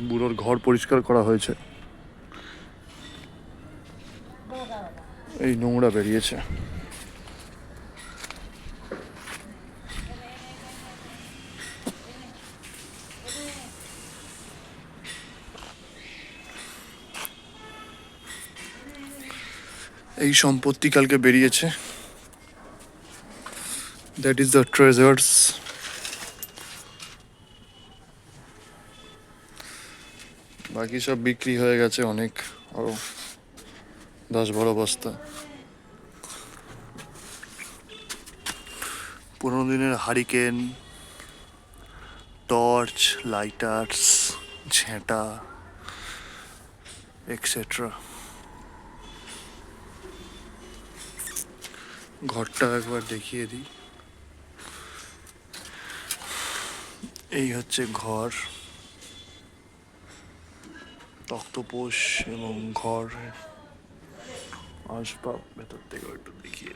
বুড়োর ঘর পরিষ্কার করা হয়েছে। এই নোংরা বেরিয়েছে। এই সম্পত্তি কালকে বেরিয়েছে। দ্যাট ইজ দ্য ট্রেজার্স বাকি সব বিক্রি হয়ে গেছে অনেক। আরও দশ বারো বস্তা। পুরোনো দিনের হারিকেন, টর্চ, লাইটার্স, ঝেঁটা এক্সেট্রা ঘরটা একবার দেখিয়ে দিই। এই হচ্ছে ঘর। তক্তপোষ এবং ঘর। আসবাব ভেতর থেকে একটু দিই